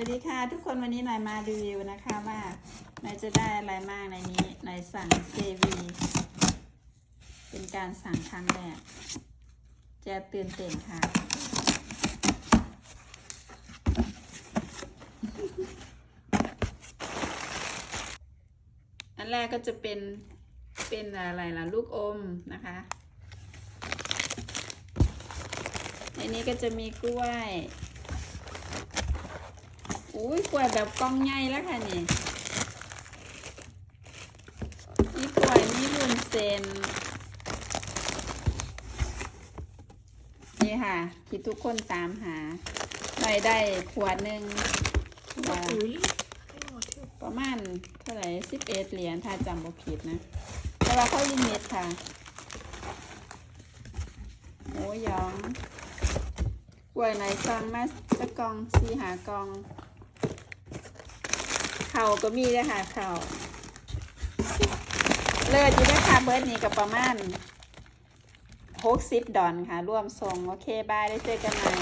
วัสดีค่ะ ทุกคนวันนี้หน่อยมารีวิวนะคะว่าหน่อยจะได้อะไรมากในนี้หน่อยสั่งเซวีเป็นการสั่งครั้งแรกจะตื่นเต้นค่ะ อันแรกก็จะเป็นเป็นอะไรล่ะ ลูกอมนะคะ ในนี้ก็จะมีกล้วย อุ้ยกล้วยแบบกล้องใหญ่แล้วค่ะนี่มีกล้วยมีวุ้นเส้นนี่ค่ะ ที่ทุกคนตามหาหน่อยได้ขวดหนึ่งว่าอุ้ยให้หมดเถอะประมาณเท่าไหร่สิบเอ็ดเหรียญถ้าจำบ่ผิดนะ แต่ว่าเขาลิมิตค่ะหมูหยองกล้วยไหนสั่งมาจะกล่องสี่หากล่อง เข่าก็มีเลยค่ะเข่าเลิศอยู่ด้วยค่ะเบิร์ดนี้กับประมาณหกสิบดอนค่ะ ร่วมทรงโอเค บาย ได้เจอกันใหม่